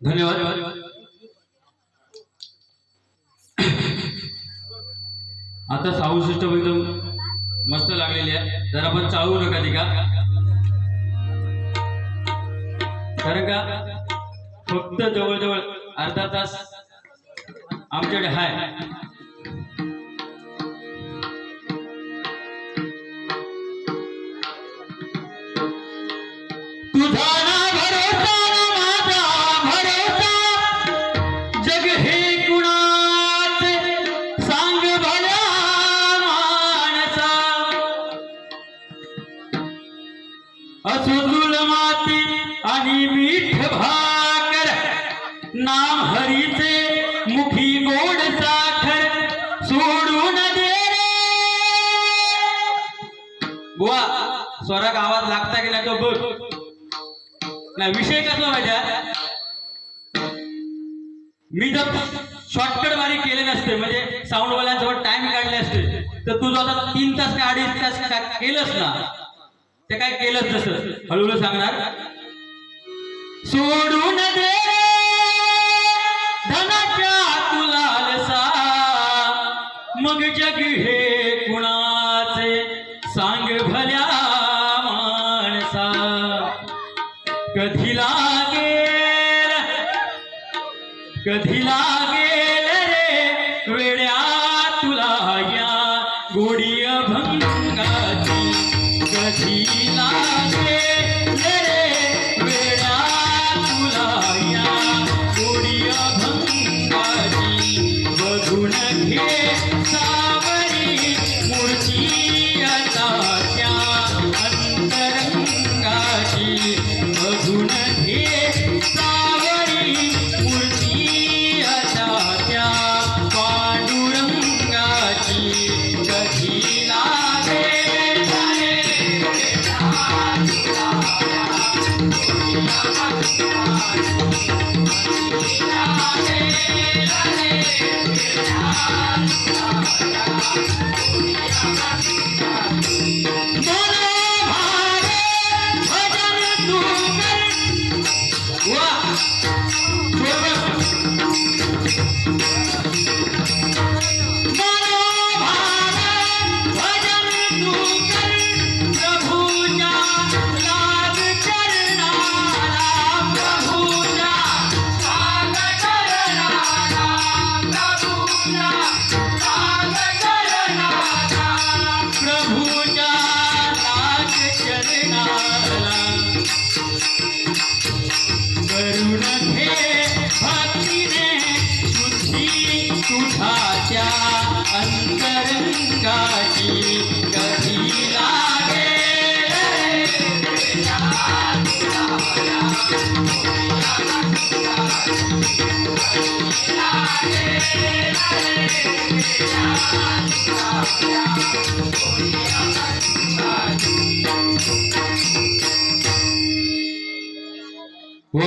धन्यवाद. आता साऊ सिस्टम एकदम मस्त लागलेली आहे जरा आपण चालू नका ती का कारण का? फक्त जवळजवळ अर्धा तास आमच्याकडे हाय. असुजुल माती आणि मीठ भाकर. नाम हरीचे मुखी गोड साखर. सोडून दे बुवा स्वरा आवाज लागता गेला तो बघ. नाही विषय कसला माझ्या मी जर शॉर्टकट मारी केले नसते म्हणजे साऊंड वाल्यांसोबत टाइम काढले असते तर तू जो आता तीन तास का अडीच तास का केलंस ना ते काय केलंच नसतं हळूहळू सांगणार? सोडून दे धनाच्या तुला मग जग हे कुणाचे? सांग भल्या भजन तू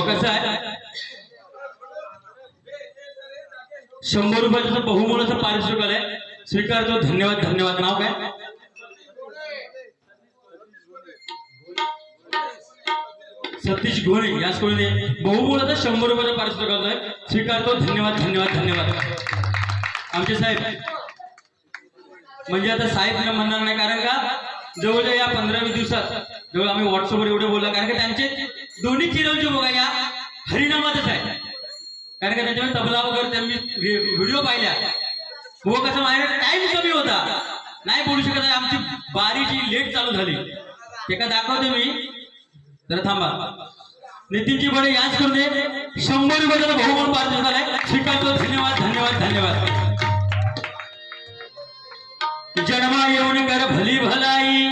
आहे शंभर रुपयाचं बहुमोलाचं पारितोषिक आलंय स्वीकारतो धन्यवाद धन्यवाद नाव काय सतीश घोणे या स्कूलने बहुमोलाचं शंभर रुपये पारितोषिक आलंय स्वीकारतो. धन्यवाद धन्यवाद धन्यवाद. आमचे साहेब म्हणजे आता साहेब म्हणणार नाही कारण का? जवळच्या या पंधरावी दिवसात जवळ आम्ही व्हॉट्सअपवर एवढे बोलला कारण की त्यांचे दोन्ही चिरवजी बघा या हरिनामातच आहे कारण का त्याच्यावर तबला वगैरे त्यांनी व्हिडिओ पाहिल्या. हो कसं माझ्या टाइम कमी होता. नाही बोलू शकत आमची बारीची लेट चालू झाली. एका दाखवतो मी. तर थांबा. नितीनजी बडे याच करून दे. शंभर भाऊ बहुमान पारितोषिक झालाय स्वीकारतो. धन्यवाद धन्यवाद धन्यवाद. जन्मा येऊन कर भली भलाई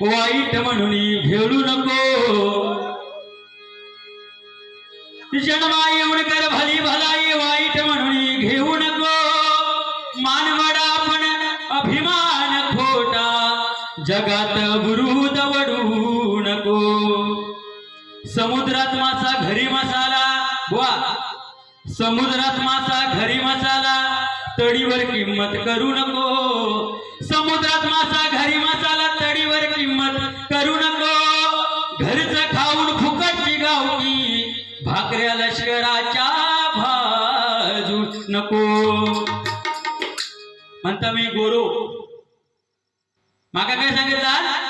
वाईट म्हणून घेऊ नको. जन्मा येऊन कर भली भलाई वाईट म्हणून घेऊ नको. मानवडा पण अभिमान खोटा जगात गुरु दवडू नको. समुद्रात मासा घरी मसाला. वा समुद्रात मासा घरी मसाला. तडीवर किंमत करू नको. समुद्रात मासा घरी मसाला तडीवर किंमत करू नको. घरच खाऊन फुकट गावकी भाकऱ्या लष्कराच्या नको. म्हणता मी गोरो. माका काय सांगितलं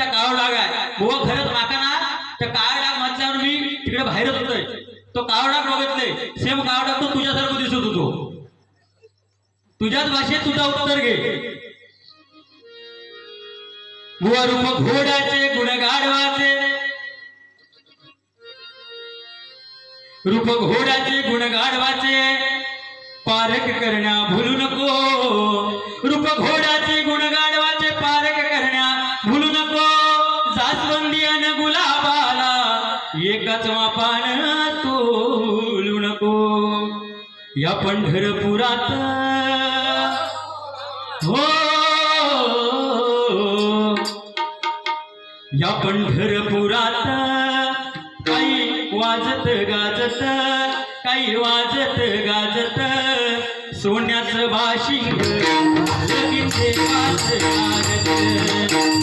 एक म्हणता काळ डाग आहे. बुवा खरंच माका ना त्या काळ डाग म्हटल्यावर मी तिकडे बाहेरच होतोय. तो काळ डाग बघितले सेम काळ डाग तो तुझ्यासारखं दिसत होतो. तुझ्याच भाषेत तुझा उत्तर घे. बुवा रूप घोड्याचे गुणगाढवाचे. रूप घोड्याचे गुणगाढवाचे. पारख करण्या भुलू नको. या पंढरपुरात. हो. या पंढरपुरात काही वाजत गाजत काही वाजत गाजत सोन्याचं भाषिंग लगीचे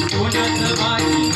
सोन्याचं भाषिंग